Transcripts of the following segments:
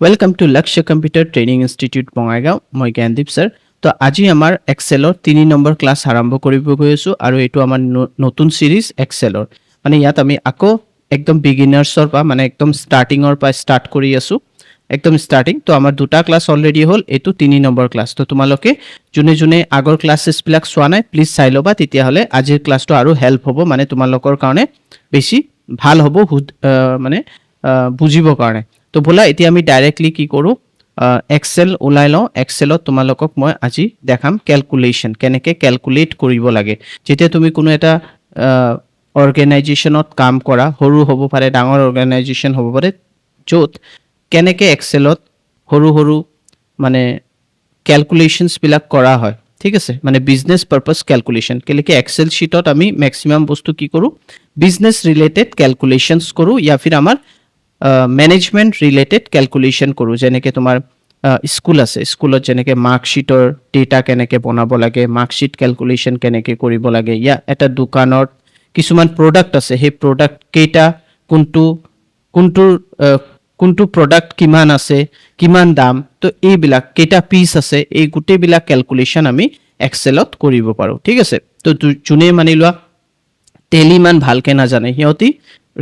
Welcome to Lakshya computer training institute Bongaigaon মই Gyandeep sir তো আজি আমাৰ এক্সেলৰ তিনি নম্বৰ ক্লাছ আৰম্ভ কৰিব গৈ আছোঁ আৰু এইটো আমাৰ নতুন ছিৰিজ এক্সেলৰ মানে ইয়াত আমি আকৌ একদম বিগিনাৰ্ছৰ পৰা মানে একদম ষ্টাৰ্টিঙৰ পৰা ষ্টাৰ্ট কৰি আছোঁ। একদম ষ্টাৰ্টিং তো আমাৰ দুটা ক্লাছ অলৰেডি হ'ল, এইটো তিনি নম্বৰ ক্লাছ তো তোমালোকে যোনে যোনে আগৰ ক্লাছেছবিলাক চোৱা নাই প্লিজ চাই ল'বা, তেতিয়াহ'লে আজিৰ ক্লাছটো আৰু হেল্প হ'ব মানে তোমালোকৰ কাৰণে বেছি ভালো হ'ব, সুধ- মানে বুজিবৰ কাৰণে। তো ব'লা এতিয়া আমি ডাইৰেক্টলি কি কৰোঁ? এক্সেল ওলাই লওঁ। এক্সেলত তোমালোকক মই আজি দেখাম কেলকুলেশ্যন কেনেকৈ কেলকুলেট কৰিব লাগে। যেতিয়া তুমি কোনো এটা অৰ্গেনাইজেশ্যনত কাম কৰা, সৰু হ'ব পাৰে, ডাঙৰ অৰ্গেনাইজেশ্যন হ'ব পাৰে, য'ত কেনেকৈ এক্সেলত সৰু সৰু মানে কেলকুলেশ্যনছবিলাক কৰা হয়। ঠিক আছে? মানে বিজনেছ পাৰপাছ কেলকুলেশ্যন কেলেকি এক্সেল শ্বীটত আমি মেক্সিমাম বস্তু কি কৰোঁ? বিজনেছ ৰিলেটেড কেলকুলেশ্যনছ কৰোঁ। ইয়া ফিৰ আমাৰ মেনেজমেণ্ট ৰিলেটেড কেলকুলেশ্যন কৰোঁ। যেনেকৈ তোমাৰ স্কুল আছে স্কুলত যেনেকৈ মাৰ্কশ্বিটৰ ডেটা কেনেকৈ বনাব লাগে মাৰ্কশ্বিট কেলকুলেশ্যন কেনেকৈ কৰিব লাগে, ইয়া এটা দোকানত কিছুমান প্ৰডাক্ট আছে, সেই প্ৰডাক্ট কেইটা কোনটো কোনটোৰ কোনটো প্ৰডাক্ট কিমান আছে, কিমান দাম, তো এইবিলাক কেইটা পিচ আছে, এই গোটেইবিলাক কেলকুলেশ্যন আমি এক্সেলত কৰিব পাৰোঁ, ঠিক আছে? তো যোনে মানি লোৱা টেলি ইমান ভালকৈ নাজানে, সিহঁতি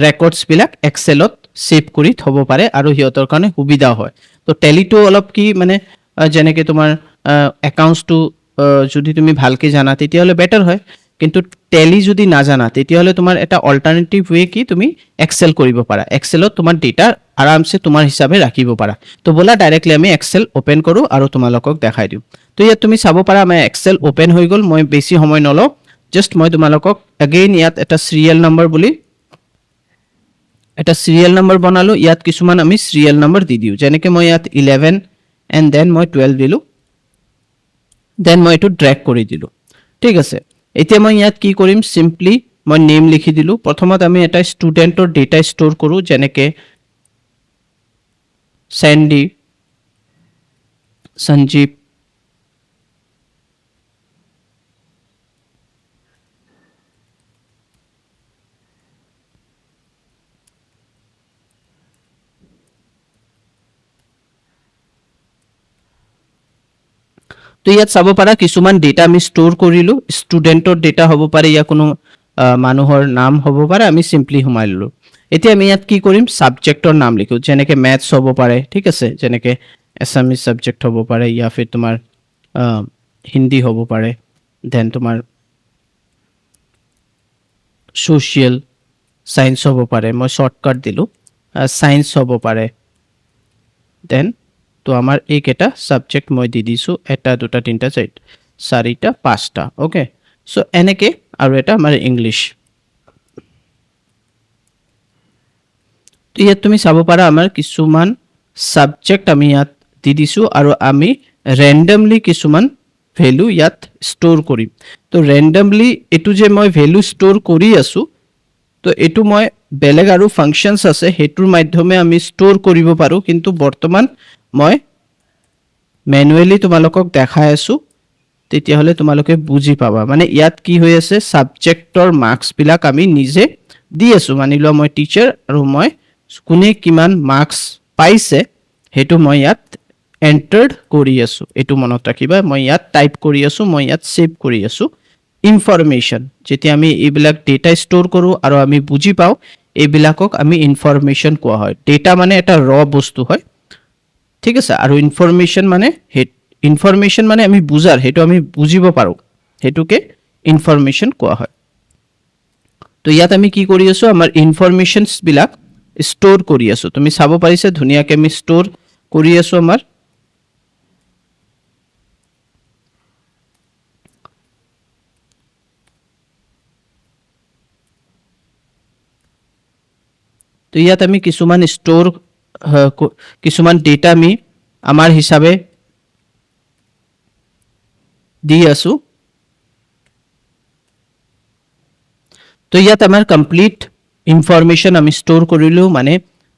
ৰেকৰ্ডছবিলাক এক্সেলত ছেভ কৰি থ'ব পাৰে আৰু সিহঁতৰ কাৰণে সুবিধা হয়। তো টেলিটো অলপ কি মানে যেনেকৈ তোমাৰ একাউণ্টছটো যদি তুমি ভালকৈ জানা, তেতিয়াহ'লে বেটাৰ হয়। কিন্তু টেলি যদি নাজানা, তেতিয়াহ'লে তোমাৰ এটা অল্টাৰনেটিভ ৱে কি তুমি এক্সেল কৰিব পাৰা। এক্সেলত তোমাৰ ডেটা আৰামছে তোমাৰ হিচাপে ৰাখিব পাৰা। তো ব'লা ডাইৰেক্টলি আমি এক্সেল অ'পেন কৰোঁ আৰু তোমালোকক দেখাই দিওঁ। তো ইয়াত তুমি চাব পাৰা, আমাৰ এক্সেল অ'পেন হৈ গ'ল, মই বেছি সময় নলওঁ। জাষ্ট মই তোমালোকক এগেইন ইয়াত এটা চিৰিয়েল নম্বৰ বুলি এটা চিৰিয়েল নম্বৰ বনালোঁ, ইয়াত কিছুমান আমি চিৰিয়েল নম্বৰ দি দিওঁ। যেনেকৈ মই ইয়াত ইলেভেন এণ্ড দেন মই টুৱেল্ভ দিলোঁ। দেন মই এইটো ড্ৰেগ কৰি দিলোঁ। ঠিক আছে। এতিয়া মই ইয়াত কি কৰিম? চিম্পলি মই নেম লিখি দিলোঁ। প্ৰথমত আমি এটা ষ্টুডেণ্টৰ ডেটা ষ্ট'ৰ কৰোঁ, যেনেকৈ চেণ্ডি সঞ্জীৱ তো ইয়াত চাব পাৰা, কিছুমান ডেটা আমি ষ্ট'ৰ কৰিলোঁ ষ্টুডেণ্টৰ ডেটা হ'ব পাৰে ইয়াৰ কোনো মানুহৰ নাম হ'ব পাৰে, আমি চিম্পলি সোমাই ল'লোঁ। এতিয়া আমি ইয়াত কি কৰিম? ছাবজেক্টৰ নাম লিখোঁ, যেনেকৈ মেথছ হ'ব পাৰে, ঠিক আছে? যেনেকৈ এছামিজ ছাবজেক্ট হ'ব পাৰে ইয়া ফিৰ তোমাৰ হিন্দী হ'ব পাৰে দেন তোমাৰ ছ'চিয়েল ছায়েন্স হ'ব পাৰে, মই শ্বৰ্টকাট দিলোঁ ছায়েন্স হ'ব পাৰে দেন তো আমাৰ এইকেইটা ছাবজেক্ট মই দি দিছোঁ, এটা, দুটা, তিনিটা, চাৰি, চাৰিটা, পাঁচটা অ'কে চ' এনেকৈ আৰু এটা আমাৰ ইংলিছ ইয়াত তুমি চাব পাৰা আমাৰ কিছুমান ছাবজেক্ট আমি ইয়াত দি দিছোঁ আৰু আমি ৰেণ্ডমলি কিছুমান ভেলু ইয়াত ষ্ট'ৰ কৰিম। তো ৰেণ্ডমলি এইটো যে মই ভেলু ষ্ট'ৰ কৰি আছোঁ, তো এইটো মই বেলেগ আৰু ফাংচনছ আছে, সেইটোৰ মাধ্যমে আমি ষ্ট'ৰ কৰিব পাৰোঁ, কিন্তু বৰ্তমান মই মেনুৱেলি তোমালোকক দেখাই আছোঁ, তেতিয়াহ'লে তোমালোকে বুজি পাবা। মানে ইয়াত কি হৈ আছে ছাবজেক্টৰ মাৰ্কছবিলাক আমি নিজে দি আছোঁ। মানি লোৱা মই টিচাৰ আৰু মই কোনে কিমান মাৰ্কছ পাইছে, সেইটো মই ইয়াত এণ্টাৰ্ড কৰি আছোঁ। এইটো মনত ৰাখিবা, মই ইয়াত টাইপ কৰি আছোঁ, মই ইয়াত ছেভ কৰি আছোঁ। ইনফৰমেশ্যন যেতিয়া আমি এইবিলাক ডেটা ষ্ট'ৰ কৰোঁ আৰু আমি বুজি পাওঁ, এইবিলাকক আমি ইনফৰমেশ্যন কোৱা হয়। ডেটা মানে এটা ৰ বস্তু হয়। ঠিক আছে, আৰু ইনফৰমেশ্যন মানে ইনফৰমেশ্যন মানে আমি বুজাৰ, সেইটো আমি বুজিব পাৰোঁ। সেইটোকে ইনফৰমেশ্যন কোৱা হয়। তো ইয়াত আমি কি কৰি আছোঁ, আমাৰ ইনফৰমেশ্যনছবিলাক ষ্ট'ৰ কৰি আছোঁ। তুমি চাব পাৰিছা, ধুনীয়াকৈ আমি ষ্ট'ৰ কৰি আছোঁ আমাৰ। তো ইয়াত আমি কিছুমান ষ্ট'ৰ কিছুমান ডেটা আমি আমাৰ হিচাপে দি আছোঁ। তো ইয়াত আমাৰ কমপ্লিট ইনফৰমেশ্যন আমি ষ্ট'ৰ কৰিলোঁ মানে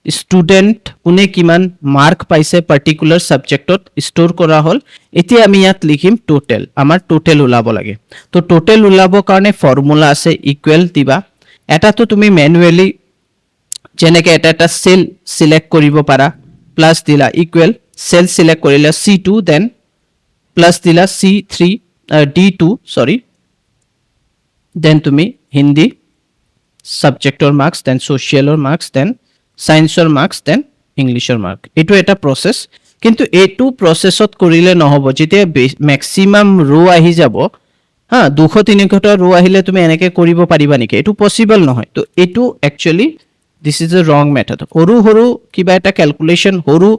ষ্টুডেণ্ট কোনে কিমান মাৰ্ক পাইছে পাৰ্টিকুলাৰ ছাবজেক্টত ষ্ট'ৰ কৰা হ'ল। এতিয়া আমি ইয়াত লিখিম টোটেল আমাৰ টোটেল ওলাব লাগে। তো টোটেল ওলাবৰ কাৰণে ফৰ্মুলা আছে ইকুৱেল দিবা। এটাতো তুমি মেনুৱেলি যেনেকৈ এটা এটা চেল চিলেক্ট কৰিব পাৰা প্লাছ দিলা ইকুৱেল চেল চিলেক্ট কৰিলা চি টু দেন প্লাছ দিলা চি থ্ৰী ডি টু চৰি দেন তুমি হিন্দী ছাবজেক্টৰ মাৰ্কছ দেন ছ'চিয়েলৰ মাৰ্কছ দেন ছায়েন্সৰ মাৰ্কছ দেন ইংলিছৰ মাৰ্ক এইটো এটা প্ৰচেছ কিন্তু এইটো প্ৰচেছত কৰিলে নহ'ব। যেতিয়া মেক্সিমাম ৰ' আহি যাব, হা, দুশ তিনিশটা ৰ' আহিলে তুমি এনেকৈ কৰিব পাৰিবা নেকি? এইটো পচিবল নহয়। তো এইটো একচুৱেলি দিছ ইজ এ ৰং মেথড সৰু সৰু কিবা এটা কেলকুলেশ্যন সৰু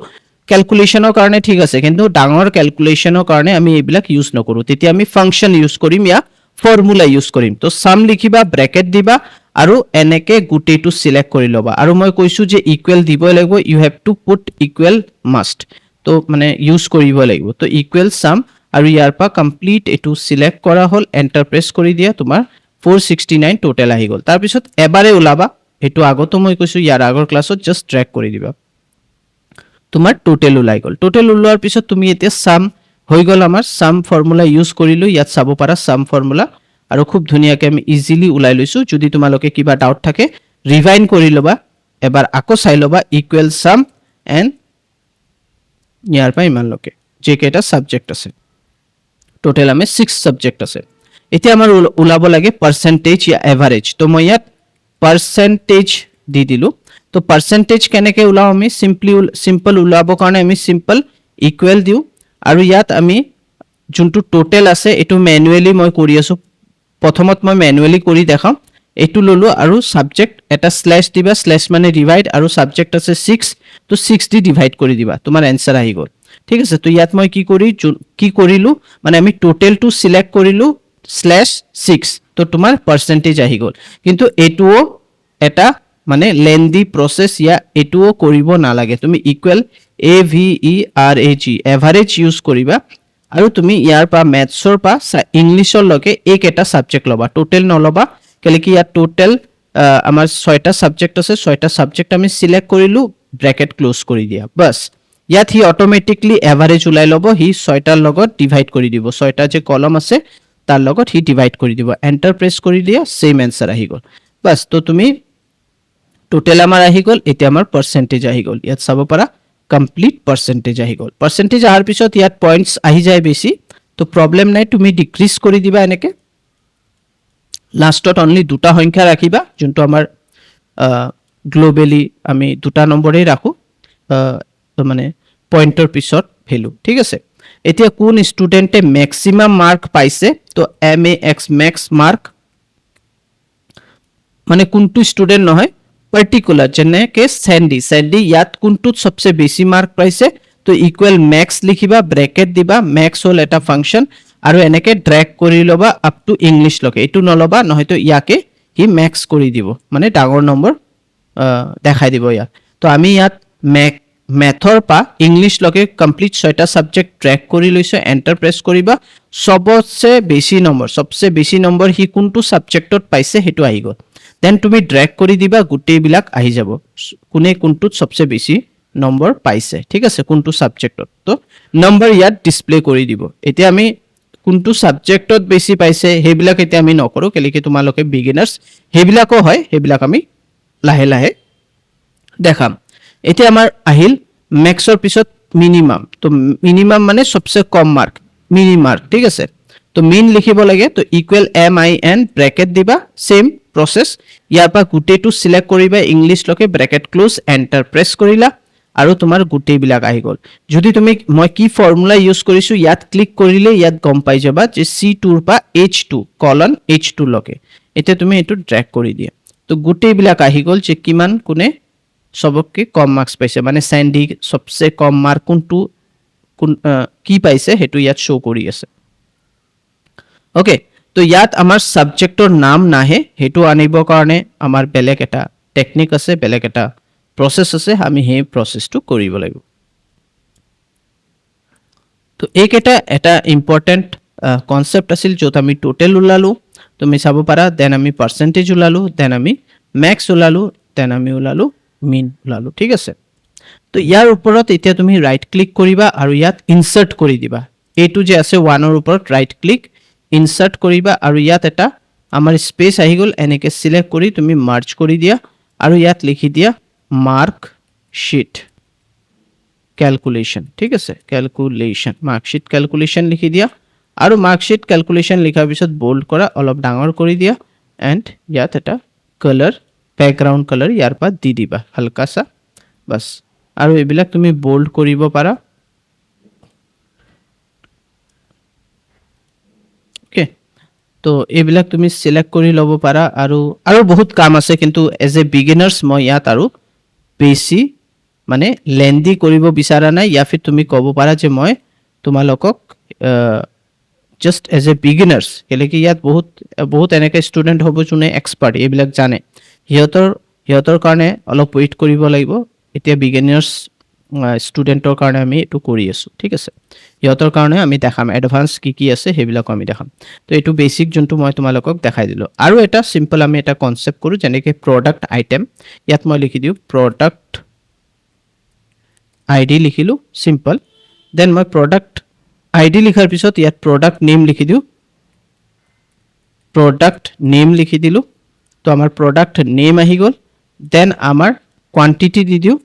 কেলকুলেশ্যনৰ কাৰণে ঠিক আছে, কিন্তু ডাঙৰ কেলকুলেশ্যনৰ কাৰণে আমি এইবিলাক ইউজ নকৰোঁ। তেতিয়া আমি ফাংচন ইউজ কৰিম ইয়া ফৰ্মুলা ইউজ কৰিম। তো চাম লিখিবা ব্ৰেকেট দিবা আৰু এনেকে গোটেইটো চিলেক্ট কৰি ল'বা। আৰু মই কৈছোঁ যে ইকুৱেল দিবই লাগিব you have to put equal must তো মানে ইউজ কৰিব লাগিব। তো ইকুৱেল চাম আৰু ইয়াৰ পৰা কমপ্লিট এইটো চিলেক্ট কৰা হ'ল এণ্টাৰ প্ৰেছ কৰি দিয়া, তোমাৰ ফ'ৰ ছিক্সটি নাইন টোটেল আহি গ'ল। তাৰপিছত এবাৰে ওলাবা। সেইটো আগতো মই কৈছোঁ, ইয়াৰ আগৰ ক্লাছত জাষ্ট ট্ৰেক কৰি দিবা। তোমাৰ টোটেল ওলাই গ'ল। টোটেল ওলোৱাৰ পিছত তুমি এতিয়া চাম হৈ গ'ল আমাৰ চাম ফৰ্মুলা ইউজ কৰিলোঁ, ইয়াত চাব পাৰা চাম ফৰ্মুলা আৰু খুব ধুনীয়াকৈ আমি ইজিলি ওলাই লৈছোঁ। যদি তোমালোকে কিবা ডাউট থাকে ৰিভাইন কৰি ল'বা, এবাৰ আকৌ চাই ল'বা ইকুৱেল চাম এণ্ড ইয়াৰ পৰা ইমানলৈকে যিকেইটা ছাবজেক্ট আছে। টোটেল আমি ছিক্স ছাবজেক্ট আছে। এতিয়া আমাৰ ওল- ওলাব লাগে পাৰ্চেণ্টেজ ইয়া এভাৰেজ তো মই ইয়াত পাৰ্চেণ্টেজ দি দিলোঁ। তো পাৰ্চেণ্টেজ কেনেকৈ ওলাওঁ আমি? চিম্পলি চিম্পল ওলাবৰ কাৰণে আমি চিম্পল ইকুৱেল দিওঁ। আৰু ইয়াত আমি যোনটো টোটেল আছে, এইটো মেনুৱেলি মই কৰি আছোঁ। প্ৰথমত মই মেনুৱেলি কৰি দেখাম। এইটো ল'লোঁ আৰু ছাবজেক্ট এটা শ্লেছ দিবা। শ্লেছ মানে ডিভাইড আৰু ছাবজেক্ট আছে ছিক্স তো ছিক্স দি ডিভাইড কৰি দিবা। তোমাৰ এনচাৰ আহি গ'ল। ঠিক আছে, তো ইয়াত মই কি কৰি কি কৰিলোঁ? মানে আমি টোটেলটো চিলেক্ট কৰিলোঁ শ্লেছ ছিক্স তো তোমাৰ পাৰ্চেণ্টেজ আহি গ'ল। কিন্তু এইটোও এটা মানে লেন্দি প্ৰচেছ ইয়া এইটোও কৰিব নালাগে। তুমি equal A V E R A G average use কৰিবা। আৰু তুমি ইয়াৰ পৰা মেথছৰ পৰা ইংলিছৰলৈকে এইকেইটা ছাবজেক্ট ল'বা। টোটেল নল'বা। কেলৈ কি ইয়াত টোটেল আমাৰ ছয়টা ছাবজেক্ট আছে। ছয়টা ছাবজেক্ট আমি চিলেক্ট কৰিলোঁ ব্ৰেকেট ক্ল'জ কৰি দিয়া। বাছ। ইয়াত সি অট'মেটিকলি এভাৰেজ ওলাই ল'ব। সি ছয়টাৰ লগত ডিভাইড কৰি দিব। ছয়টা যে কলম আছে তাৰ লগত সি ডিভাইড কৰি দিব। এণ্টাৰ প্ৰেছ কৰি দিয়া ছেইম এনচাৰ আহি গ'ল। বাছ, তো তুমি টোটেল আমাৰ আহি গ'ল, এতিয়া আমাৰ পাৰ্চেণ্টেজ আহি গ'ল। ইয়াত চাব পাৰা কমপ্লিট পাৰ্চেণ্টেজ আহি গ'ল। পাৰ্চেণ্টেজ অহাৰ পিছত ইয়াত পইণ্টছ আহি যায় বেছি। তো প্ৰব্লেম নাই, তুমি ডিক্ৰিজ কৰি দিবা এনেকৈ। লাষ্টত অনলি দুটা সংখ্যা ৰাখিবা, যোনটো আমাৰ গ্ল'বেলি আমি দুটা নম্বৰেই ৰাখোঁ মানে পইণ্টৰ পিছত ভেলু। ঠিক আছে? এতিয়া কোন ষ্টুডেণ্টে মেক্সিমাম মাৰ্ক পাইছে? তো M A X max mark মানে কোনটো ষ্টুডেণ্ট নহয় পাৰ্টিকুলাৰ যেনেকৈ চেণ্ডি চেণ্ডি ইয়াত কোনটোত চবচে বেছি মাৰ্ক পাইছে? তো ইকুৱেল মেক্স লিখিবা ব্ৰেকেট দিবা মেক্স হ'ল এটা ফাংচন আৰু এনেকৈ ড্ৰেগ কৰি ল'বা আপ টু ইংলিছলৈকে এইটো নল'বা, নহয়তো ইয়াকে সি মেক্স কৰি দিব মানে ডাঙৰ নম্বৰ দেখাই দিব ইয়াত তো আমি ইয়াত মেক মেথৰ পৰা ইংলিছলৈকে কমপ্লিট ছয়টা ছাবজেক্ট ট্ৰেক কৰি লৈছোঁ এণ্টাৰ প্ৰেছ কৰিবা। চবতছে বেছি নম্বৰ চবচে বেছি নম্বৰ সি কোনটো ছাবজেক্টত পাইছে সেইটো আহি গ'ল। দেন তুমি ড্ৰেগ কৰি দিবা, গোটেইবিলাক আহি যাব। কোনে কোনটোত চবচে বেছি নম্বৰ পাইছে, ঠিক আছে, কোনটো ছাবজেক্টত তো নম্বৰ ইয়াত ডিছপ্লে কৰি দিব। এতিয়া আমি কোনটো ছাবজেক্টত বেছি পাইছে, সেইবিলাক এতিয়া আমি নকৰোঁ কেলৈ কি তোমালোকে বিগিনাৰ্ছ সেইবিলাকো হয়, সেইবিলাক আমি লাহে লাহে দেখাম। এতিয়া আমাৰ আহিল মেক্সৰ পিছত মিনিমাম তো মিনিমাম মানে চবচে কম মাৰ্ক মিনি মাৰ্ক ঠিক আছে? তো মিন লিখিব লাগে, তো equal M I N bracket দিবা ছেইম প্ৰচেছ ইয়াৰ পৰা গোটেইটো চিলেক্ট কৰিবা ইংলিছলৈকে ব্ৰেকেট ক্ল'জ এণ্টাৰ প্ৰেছ কৰিলা, আৰু তোমাৰ গোটেইবিলাক আহি গ'ল। যদি তুমি, মই কি ফৰ্মুলা ইউজ কৰিছোঁ, ইয়াত ক্লিক কৰিলে ইয়াত গম পাই যাবা যে চি টুৰ পৰা এইচ টু কলন এইচ টুলৈকে এতিয়া তুমি এইটো ড্ৰেগ কৰি দিয়া। তো গোটেইবিলাক আহি গ'ল যে কিমান কোনে চবতকে কম মাৰ্কছ পাইছে। মানে চেণ্ডি চবচে কম মাৰ্ক কোনটো, কোন কি পাইছে সেইটো ইয়াত শ্ব' কৰি আছে। অ'কে তো ইয়াত আমাৰ ছাবজেক্টৰ নাম নাহে, সেইটো আনিবৰ কাৰণে আমাৰ বেলেগ এটা টেকনিক আছে, বেলেগ এটা প্ৰচেছ আছে, আমি সেই প্ৰচেছটো কৰিব লাগিব। তো এইকেইটা এটা ইম্পৰ্টেণ্ট কনচেপ্ট আছিল, য'ত আমি টোটেল ওলালোঁ, তুমি চাব পাৰা দেন আমি পাৰ্চেণ্টেজ ওলালোঁ দেন আমি মেক্স ওলালোঁ দেন আমি ওলালোঁ মিন ওলালোঁ ঠিক আছে? তো ইয়াৰ ওপৰত এতিয়া তুমি ৰাইট ক্লিক কৰিবা আৰু ইয়াত ইনচাৰ্ট কৰি দিবা। এইটো যে আছে ওৱানৰ ওপৰত ৰাইট ক্লিক ইনচাৰ্ট কৰিবা আৰু ইয়াত এটা আমাৰ স্পেচ আহি গ'ল, এনেকৈ চিলেক্ট কৰি তুমি মাৰ্চ কৰি দিয়া আৰু ইয়াত লিখি দিয়া মাৰ্ক শ্বীট কেলকুলেশ্যন ঠিক আছে? কেলকুলেশ্যন মাৰ্কশ্বিট কেলকুলেশ্যন লিখি দিয়া আৰু মাৰ্কশ্বিট কেলকুলেশ্যন লিখাৰ পিছত বল্ড কৰা, অলপ ডাঙৰ কৰি দিয়া এণ্ড ইয়াত এটা কালাৰ বেকগ্ৰাউণ্ড কালাৰ ইয়াৰ পৰা দি দিবা হালকাচা বাছ আৰু এইবিলাক তুমি বল্ড কৰিব পাৰা। অ'কে তো এইবিলাক তুমি চিলেক্ট কৰি ল'ব পাৰা আৰু আৰু বহুত কাম আছে, কিন্তু এজ এ বিগিনাৰ্ছ মই ইয়াত আৰু বেছি মানে লেণ্ডি কৰিব বিচৰা নাই। ইয়াৰ তুমি ক'ব পাৰা যে মই তোমালোকক জাষ্ট এজ এ বিগিনাৰ্ছ কেলৈ কি ইয়াত বহুত বহুত এনেকৈ ষ্টুডেণ্ট হ'ব যোনে এক্সপাৰ্ট এইবিলাক জানে। সিহঁতৰ সিহঁতৰ কাৰণে অলপ ৱেইট কৰিব লাগিব। এতিয়া বিগিনাৰ্ছ ষ্টুডেণ্টৰ কাৰণে আমি এইটো কৰি আছোঁ, ঠিক আছে? সিহঁতৰ কাৰণে আমি দেখাম এডভান্স কি কি আছে সেইবিলাকো আমি দেখাম। তো এইটো বেচিক যোনটো মই তোমালোকক দেখাই দিলোঁ। আৰু এটা চিম্পল আমি এটা কনচেপ্ট কৰোঁ, যেনেকৈ প্ৰডাক্ট আইটেম ইয়াত মই লিখি দিওঁ প্ৰডাক্ট আই ডি লিখিলোঁ চিম্পল দেন মই প্ৰডাক্ট আই ডি লিখাৰ পিছত ইয়াত প্ৰডাক্ট নেম লিখি দিওঁ। প্ৰডাক্ট নেম লিখি দিলোঁ। তো আমাৰ প্ৰডাক্ট নেম আহি গ'ল দেন আমাৰ কোৱান্টিটি দি দিওঁ।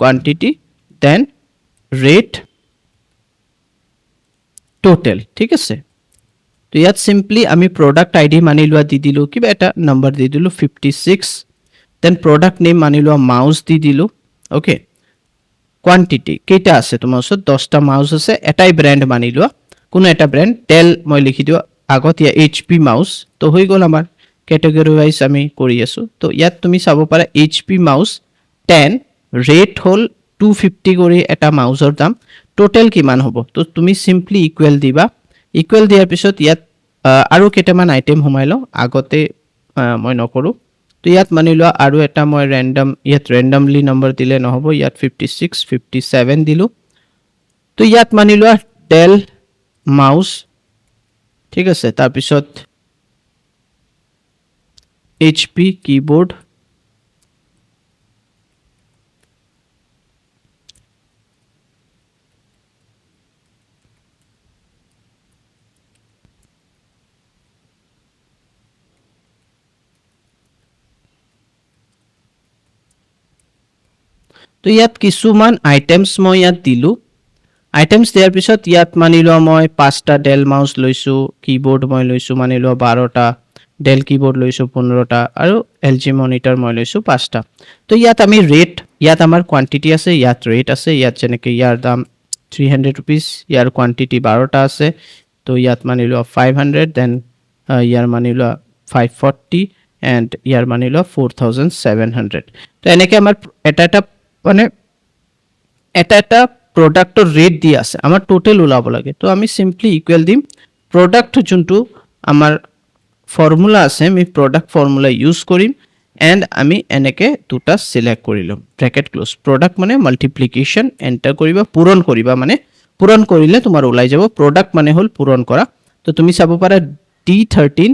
কোৱান্টিটি দেন ৰেট টোটেল ঠিক আছে? তো ইয়াত চিম্পলি আমি প্ৰডাক্ট আই ডি মানি লোৱা দি দিলোঁ, কিবা এটা নম্বৰ দি দিলোঁ fifty six then product name মানি লোৱা মাউচ দি দিলোঁ অ'কে কোৱান্টিটি কেইটা আছে তোমাৰ ওচৰত? দহটা মাউচ আছে, এটাই ব্ৰেণ্ড মানি লোৱা। কোনো এটা ব্ৰেণ্ড টেল মই লিখি দিওঁ আগত ইয়াত এইচ পি মাউচ তো হৈ গ'ল আমাৰ। কেটেগৰী ৱাইজ আমি কৰি আছোঁ। তো ইয়াত তুমি চাব পাৰা H P mouse ten rate হ'ল টু ফিফটি কৰি এটা মাউচৰ দাম। টোটেল কিমান হ'ব? তো তুমি চিম্পলি ইকুৱেল দিবা। ইকুৱেল দিয়াৰ পিছত ইয়াত আৰু কেইটামান আইটেম সোমাই লওঁ। আগতে মই নকৰোঁ। তো ইয়াত মানি লোৱা আৰু এটা মই ৰেণ্ডম ইয়াত ৰেণ্ডমলি নম্বৰ দিলে নহ'ব। ইয়াত ফিফটি ছিক্স ফিফটি ছেভেন দিলোঁ। তো ইয়াত মানি লোৱা ডেল মাউচ ঠিক আছে তাৰপিছত এইচ পি কীবৰ্ড তো ইয়াত কিছুমান আইটেমছ মই ইয়াত দিলোঁ আইটেমছ দিয়াৰ পিছত ইয়াত মানি লোৱা মই পাঁচটা ডেল মাউচ লৈছোঁ কীবৰ্ড মই লৈছোঁ মানি লোৱা বাৰটা ডেল কীবৰ্ড লৈছোঁ পোন্ধৰটা আৰু এল জি মনিটৰ মই লৈছোঁ পাঁচটা। তো ইয়াত আমি ৰেট ইয়াত আমাৰ কোৱান্টিটি আছে, ইয়াত ৰেট আছে, ইয়াত যেনেকৈ ইয়াৰ দাম থ্ৰী হাণ্ড্ৰেড ৰুপিজ ইয়াৰ কোৱান্টিটি বাৰটা আছে, তো ইয়াত মানি লোৱা ফাইভ হাণ্ড্ৰেড দেন ইয়াৰ মানি লোৱা ফাইভ ফৰ্টি এণ্ড ইয়াৰ মানি লোৱা ফ'ৰ থাউজেণ্ড ছেভেন হাণ্ড্ৰেড তো এনেকৈ আমাৰ এটা এটা মানে এটা এটা প্ৰডাক্টৰ ৰেট দি আছে আমাৰ টোটেল ওলাব লাগে। তো আমি চিম্পলি ইকুৱেল দিম প্ৰডাক্ট যোনটো আমাৰ ফৰ্মুলা আছে, আমি প্ৰডাক্ট ফৰ্মুলা ইউজ কৰিম এণ্ড আমি এনেকৈ দুটা চিলেক্ট কৰি ল'ম ব্ৰেকেট ক্ল'জ প্ৰডাক্ট মানে মাল্টিপ্লিকেশ্যন এণ্টাৰ কৰিবা পূৰণ কৰিবা মানে পূৰণ কৰিলে তোমাৰ ওলাই যাব। প্ৰডাক্ট মানে হ'ল পূৰণ কৰা তো তুমি চাব পাৰা D thirteen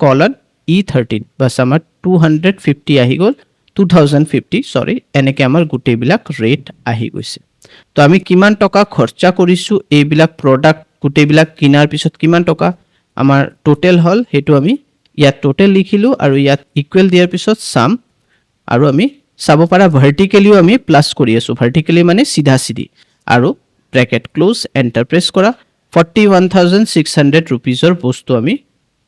colon E thirteen বাছ আমাৰ টু হাণ্ড্ৰেড ফিফটি আহি গ'ল টু থাউজেণ্ড ফিফটি চৰি এনেকৈ আমাৰ গোটেইবিলাক ৰেট আহি গৈছে। তো আমি কিমান টকা খৰচা কৰিছোঁ, এইবিলাক প্ৰডাক্ট গোটেইবিলাক কিনাৰ পিছত কিমান টকা? আমাৰ টোটেল হ'ল, সেইটো আমি ইয়াত টোটেল লিখিলোঁ আৰু ইয়াত ইকুৱেল দিয়াৰ পিছত চাম আৰু আমি চাব পাৰা ভাৰ্টিকেলিও আমি প্লাছ কৰি আছোঁ। ভাৰ্টিকেলি মানে চিধা চিধি। আৰু ব্ৰেকেট ক্ল'জ এণ্টাৰ প্ৰেছ কৰা। Forty one thousand six hundred ৰুপিজৰ বস্তু আমি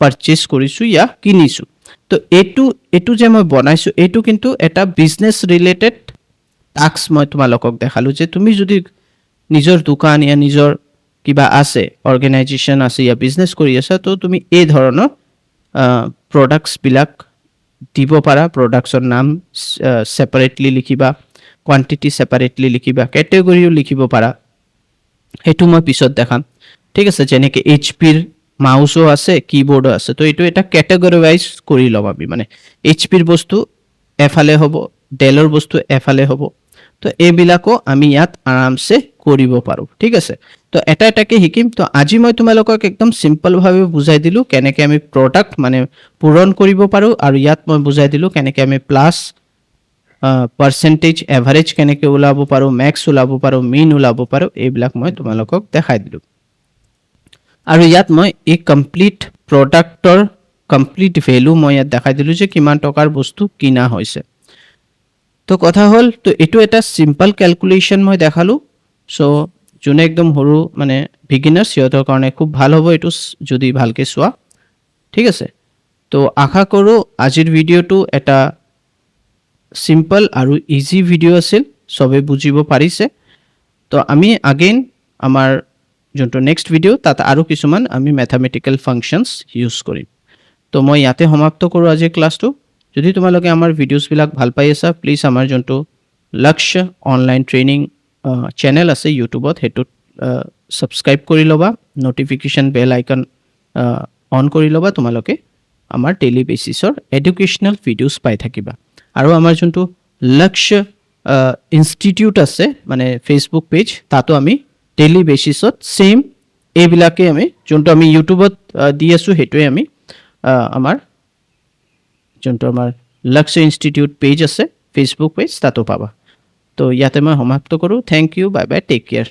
পাৰচেজ কৰিছোঁ ইয়া কিনিছোঁ। তো এইটো এইটো যে মই বনাইছোঁ, এইটো কিন্তু এটা বিজনেছ ৰিলেটেড টাস্ক মই তোমালোকক দেখালোঁ যে তুমি যদি নিজৰ দোকান ইয়া নিজৰ কিবা আছে অৰ্গেনাইজেশ্যন আছে, ইয়া বিজনেছ কৰি আছা, তো তুমি এই ধৰণৰ প্ৰডাক্টছবিলাক দিব পাৰা। প্ৰডাক্টছৰ নাম ছেপাৰেটলি লিখিবা কোৱান্টিটি ছেপাৰেটলি লিখিবা কেটেগৰীও লিখিব পাৰা। সেইটো মই পিছত দেখাম। ঠিক আছে, যেনেকৈ এইচ পিৰ মাউচো আছে কীবৰ্ডো আছে, তো এইটো এটা কেটেগৰী ৱাইজ কৰি ল'ম আমি। মানে এইচ পিৰ বস্তু এফালে হ'ব ডেলৰ বস্তু এফালে হ'ব। তো এইবিলাকো আমি ইয়াত আৰামছে কৰিব পাৰোঁ। ঠিক আছে? তো এটা এটাকৈ শিকিম। তো আজি মই তোমালোকক একদম চিম্পলভাৱে বুজাই দিলোঁ কেনেকৈ আমি প্ৰডাক্ট মানে পূৰণ কৰিব পাৰোঁ আৰু ইয়াত মই বুজাই দিলোঁ কেনেকৈ আমি প্লাছ পাৰ্চেণ্টেজ এভাৰেজ কেনেকৈ ওলাব পাৰোঁ মেক্স ওলাব পাৰোঁ মিন ওলাব পাৰোঁ, এইবিলাক মই তোমালোকক দেখাই দিলোঁ। আৰু ইয়াত মই এই কমপ্লিট প্ৰডাক্টৰ কমপ্লিট ভেলু মই ইয়াত দেখাই দিলোঁ যে কিমান টকাৰ বস্তু কিনা হৈছে। তো কথা হ'ল, তো এইটো এটা চিম্পল কেলকুলেশ্যন মই দেখালোঁ। চ' যোনে একদম সৰু মানে বিগিনাৰ্ছ সিহঁতৰ কাৰণে খুব ভালো হ'ব এইটো যদি ভালকৈ চোৱা। ঠিক আছে? তো আশা কৰোঁ আজিৰ ভিডিঅ'টো এটা চিম্পল আৰু ইজি ভিডিঅ' আছিল, চবে বুজিব পাৰিছে। তো আমি আগেইন আমাৰ যোনটো নেক্সট ভিডিঅ' তাত আৰু কিছুমান আমি মেথামেটিকেল ফাংচনছ ইউজ কৰিম। তো মই ইয়াতে সমাপ্ত কৰোঁ আজিৰ ক্লাছটো যদি তোমালোকে আমাৰ ভিডিঅ'ছবিলাক ভালো পাই আছা প্লিজ আমাৰ যোনটো লক্ষ্য অনলাইন ট্ৰেইনিং চেনেল আছে ইউটিউবত সেইটোত ছাবস্ক্ৰাইব কৰি ল'বা ন'টিফিকেশ্যন বেল আইকন অন কৰি ল'বা, তোমালোকে আমাৰ ডেইলি বেচিছৰ এডুকেশ্যনেল ভিডিঅ'ছ পাই থাকিবা। আৰু আমাৰ যোনটো লক্ষ্য ইনষ্টিটিউট আছে মানে ফেচবুক পেজ তাতো আমি ডেইলি বেচিছত ছেইম এইবিলাকে আমি, যোনটো আমি ইউটিউবত দি আছোঁ, সেইটোৱে আমি আমাৰ যোনটো আমাৰ লক্ষ্য ইনষ্টিটিউট পেজ আছে ফেচবুক পেজ তাতো পাবা। তো ইয়াতে মই সমাপ্ত কৰোঁ। Thank you bye bye take care